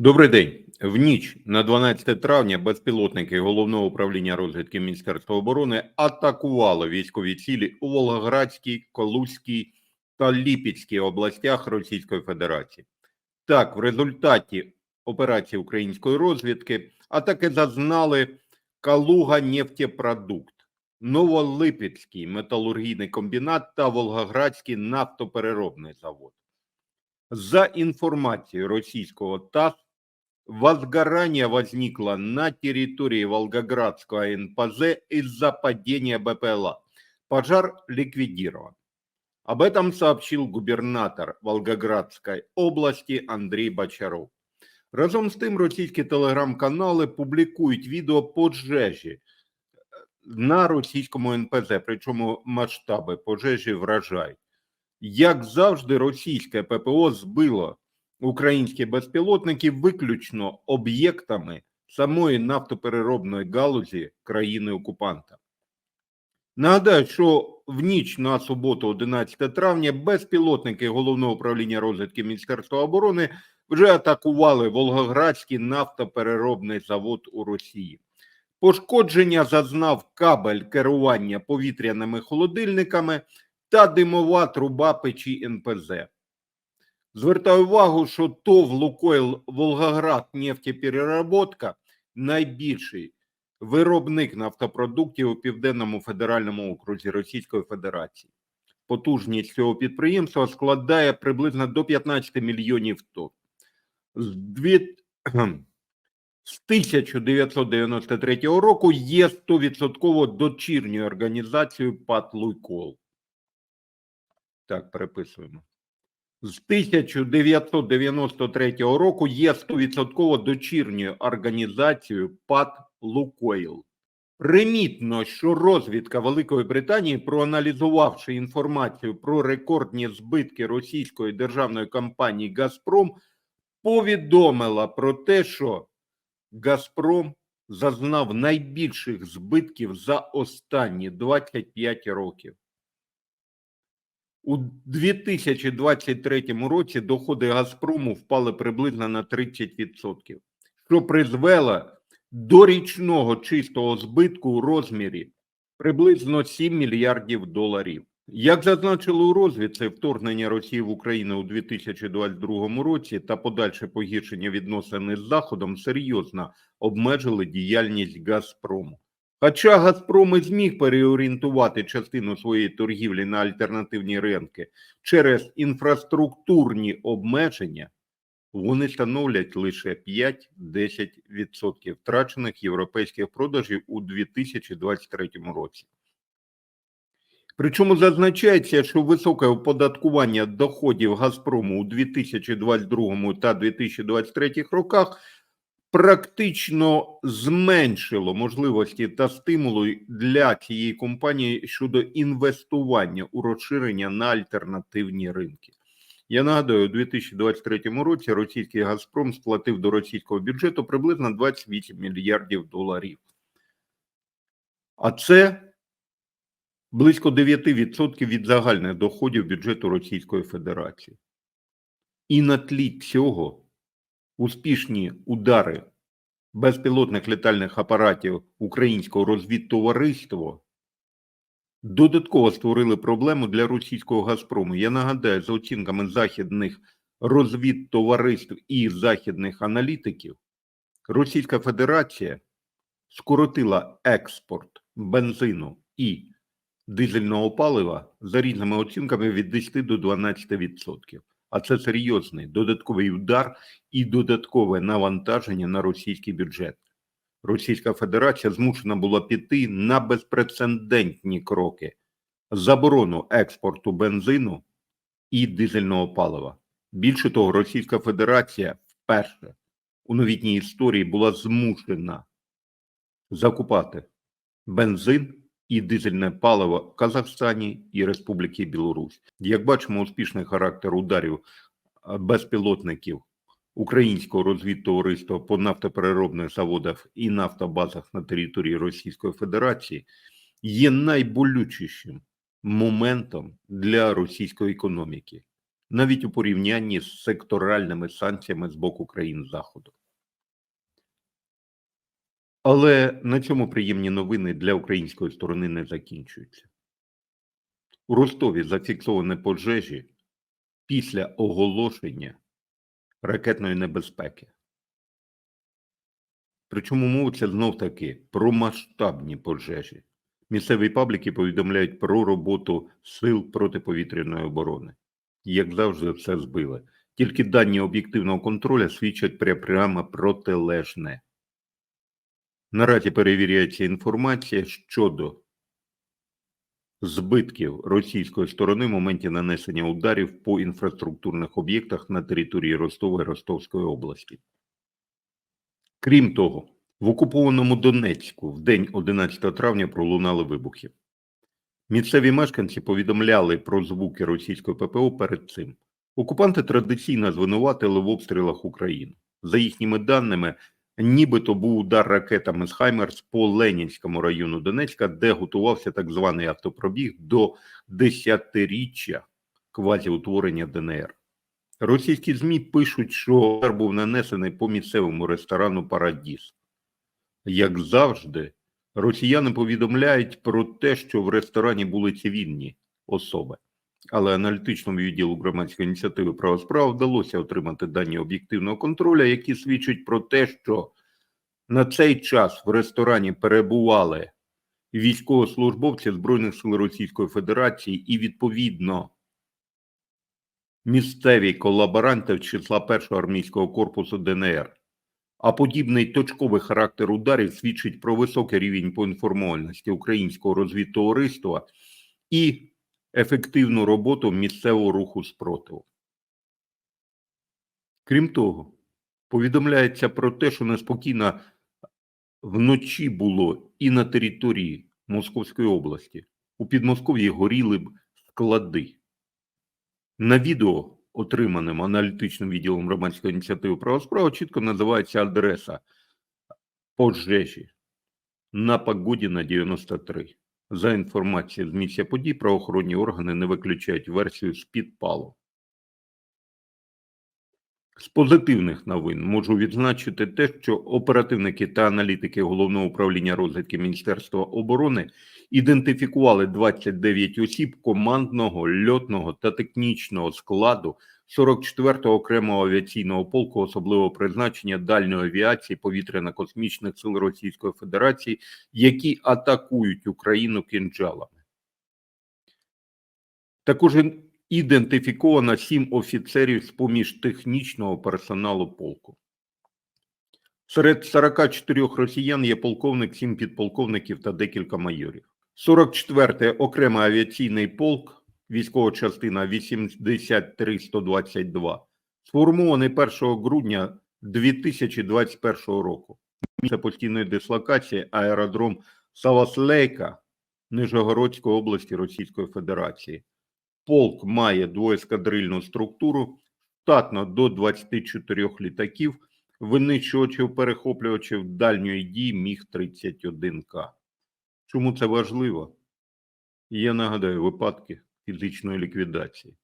Добрий день. В ніч на 12 травня безпілотники головного управління розвідки Міністерства оборони атакували військові цілі у Волгоградській, Калузькій та Ліпецькій областях Російської Федерації. Так, в результаті операції української розвідки атаки зазнали Калуга нефтепродукт, Новолипецький металургійний комбінат та Волгоградський нафтопереробний завод. За информацией российского ТАСС, возгорание возникло на территории Волгоградского НПЗ из-за падения БПЛА. Пожар ликвидирован. Об этом сообщил губернатор Волгоградской области Андрей Бочаров. Разом з тим, російські телеграм-канали публікують відео пожежі е, на російському НПЗ, причому масштаби пожежі вражають. Як завжди, російське ППО збило українські безпілотники виключно об'єктами самої нафтопереробної галузі країни-окупанта. Нагадаю, що в ніч на суботу, 11 травня, безпілотники головного управління розвідки Міністерства оборони вже атакували Волгоградський нафтопереробний завод у Росії. Пошкодження зазнав кабель керування повітряними холодильниками та димова труба печі НПЗ. Звертаю увагу, що ТОВ Лукойл Волгоград нефтепереработка найбільший виробник нафтопродуктів у Південному федеральному окрузі Російської Федерації. Потужність цього підприємства складає приблизно до 15 мільйонів тонн. З з 1993 року є 100% дочірньою організацією ПАТ «Луйкол». Так, переписуємо. З 1993 року є 100% дочірньою організацією ПАТ «Лукойл». Примітно, що розвідка Великої Британії, проаналізувавши інформацію про рекордні збитки російської державної компанії «Газпром», повідомила про те, що «Газпром» зазнав найбільших збитків за останні 25 років. У 2023 році доходи Газпрому впали приблизно на 30%, що призвело до річного чистого збитку у розмірі приблизно 7 мільярдів доларів. Як зазначили у розвідці, вторгнення Росії в Україну у 2022 році та подальше погіршення відносин із Заходом серйозно обмежили діяльність Газпрому. Хоча Газпром і зміг переорієнтувати частину своєї торгівлі на альтернативні ринки через інфраструктурні обмеження, вони становлять лише 5-10% втрачених європейських продажів у 2023 році. Причому зазначається, що високе оподаткування доходів Газпрому у 2022 та 2023 роках практично зменшило можливості та стимули для цієї компанії щодо інвестування у розширення на альтернативні ринки. Я нагадую, у 2023 році російський Газпром сплатив до російського бюджету приблизно 28 мільярдів доларів. А це близько 9% від загальних доходів бюджету Російської Федерації. І на тлі цього успішні удари безпілотних літальних апаратів українського розвідтовариства додатково створили проблему для російського Газпрому. Я нагадаю, за оцінками західних розвідтовариств і західних аналітиків, Російська Федерація скоротила експорт бензину і дизельного палива за різними оцінками від 10 до 12%. А це серйозний додатковий удар і додаткове навантаження на російський бюджет. Російська Федерація змушена була піти на безпрецедентні кроки заборону експорту бензину і дизельного палива. Більше того, Російська Федерація вперше у новітній історії була змушена закупати бензин і дизельне паливо в Казахстані і Республіки Білорусь. Як бачимо, успішний характер ударів безпілотників українського розвідтовариства по нафтопереробних заводах і нафтобазах на території Російської Федерації є найболючішим моментом для російської економіки. навіть у порівнянні з секторальними санкціями з боку країн Заходу. Але на цьому приємні новини для української сторони не закінчуються. У Ростові зафіксовані пожежі після оголошення ракетної небезпеки. Причому мовиться знов таки про масштабні пожежі. Місцеві пабліки повідомляють про роботу сил протиповітряної оборони. Як завжди, все збили. Тільки дані об'єктивного контролю свідчать прямо протилежне. Наразі перевіряється інформація щодо збитків російської сторони в моменті нанесення ударів по інфраструктурних об'єктах на території Ростова і Ростовської області. Крім того, в окупованому Донецьку в день 11 травня пролунали вибухи. Місцеві мешканці повідомляли про звуки російської ППО перед цим. Окупанти традиційно звинуватили в обстрілах Україну. За їхніми даними, нібито був удар ракетами з Хаймерс по Ленінському району Донецька, де готувався так званий автопробіг до десятиріччя квазіутворення ДНР. Російські ЗМІ пишуть, що удар був нанесений по місцевому ресторану Парадіс. Як завжди, росіяни повідомляють про те, що в ресторані були цивільні особи. Але аналітичному відділу громадської ініціативи права справ вдалося отримати дані об'єктивного контролю, які свідчать про те, що на цей час в ресторані перебували військовослужбовці Збройних сил Російської Федерації і відповідно місцеві колаборанти в числа першого армійського корпусу ДНР. А подібний точковий характер ударів свідчить про високий рівень поінформованості українського розвідтовариства і ефективну роботу місцевого руху спротиву. Крім того, повідомляється про те, що неспокійно вночі було і на території Московської області. У Підмосков'ї горіли б склади. На відео, отриманим аналітичним відділом громадської ініціативи права справа, чітко називається адреса пожежі на Погодіна 93. За інформацією з місця подій, правоохоронні органи не виключають версію з підпалу. З позитивних новин можу відзначити те, що оперативники та аналітики головного управління розвідки Міністерства оборони ідентифікували 29 осіб командного, льотного та технічного складу 44-го окремого авіаційного полку особливого призначення дальньої авіації повітряно-космічних сил Російської Федерації, які атакують Україну кинджалами. Також ідентифіковано сім офіцерів з поміж технічного персоналу полку. Серед 44 росіян є полковник, сім підполковників та декілька майорів. 44-й окремий авіаційний полк, військова частина 83122, сформований 1 грудня 2021 року. Місце постійної дислокації аеродром Саваслейка Нижегородської області Російської Федерації. Полк має двоескадрильну структуру, штатно до 24 літаків, винищувачів перехоплювачів дальньої дії Міг-31К. Чому це важливо? Я нагадаю випадки фізичної ліквідації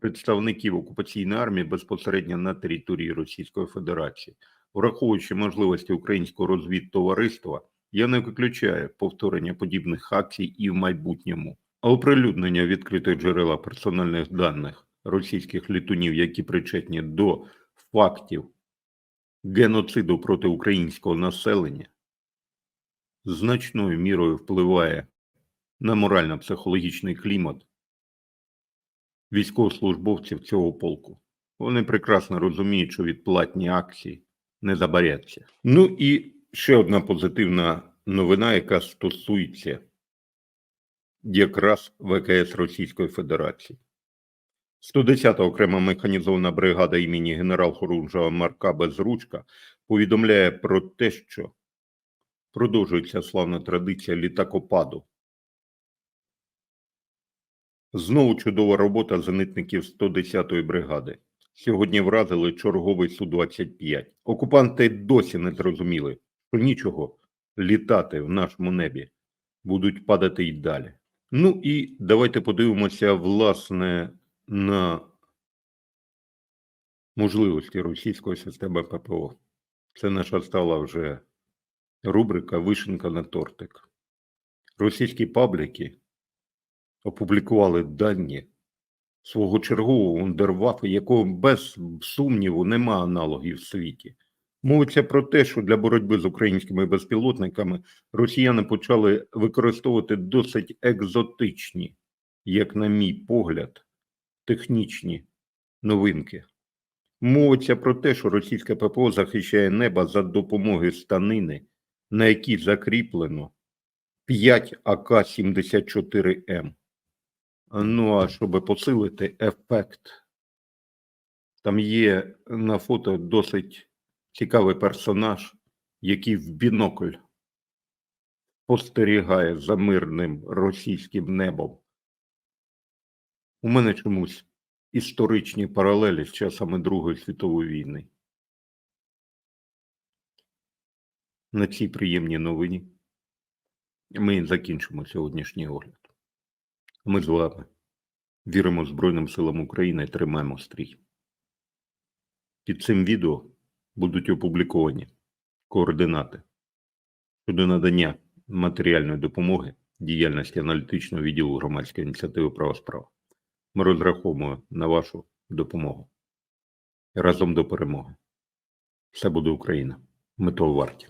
представників окупаційної армії безпосередньо на території Російської Федерації. Враховуючи можливості українського розвідтовариства, я не виключаю повторення подібних акцій і в майбутньому. А оприлюднення відкритих джерела персональних даних російських літунів, які причетні до фактів геноциду проти українського населення, значною мірою впливає на морально-психологічний клімат військовослужбовців цього полку. Вони прекрасно розуміють, що відплатні акції не забаряться. Ну і ще одна позитивна новина, яка стосується якраз ВКС Російської Федерації. 110-та окрема механізована бригада імені генерал-хорунжа Марка Безручка повідомляє про те, що продовжується славна традиція літакопаду. Знову чудова робота зенитників 110-ї бригади. Сьогодні вразили черговий Су-25. Окупанти досі не зрозуміли, що нічого літати в нашому небі будуть падати й далі. Ну і давайте подивимося, власне, на можливості російської системи ППО. Це наша стала вже рубрика Вишенка на тортик. Російські пабліки опублікували дані свого чергового вундервафа, якого без сумніву нема аналогів в світі. Мовиться про те, що для боротьби з українськими безпілотниками росіяни почали використовувати досить екзотичні, як на мій погляд, технічні новинки. Мовиться про те, що російське ППО захищає небо за допомогою станини, на якій закріплено 5 АК-74М. Ну, а щоб посилити ефект, там є на фото досить цікавий персонаж, який в бінокль спостерігає за мирним російським небом. У мене чомусь історичні паралелі з часами Другої світової війни. На цій приємній новині ми закінчимо сьогоднішній огляд. Ми з вами віримо Збройним силам України і тримаємо стрій. Під цим відео будуть опубліковані координати щодо надання матеріальної допомоги діяльності аналітичного відділу громадської ініціативи права справа. Ми розраховуємо на вашу допомогу. Разом до перемоги. Все буде Україна. Ми того варті.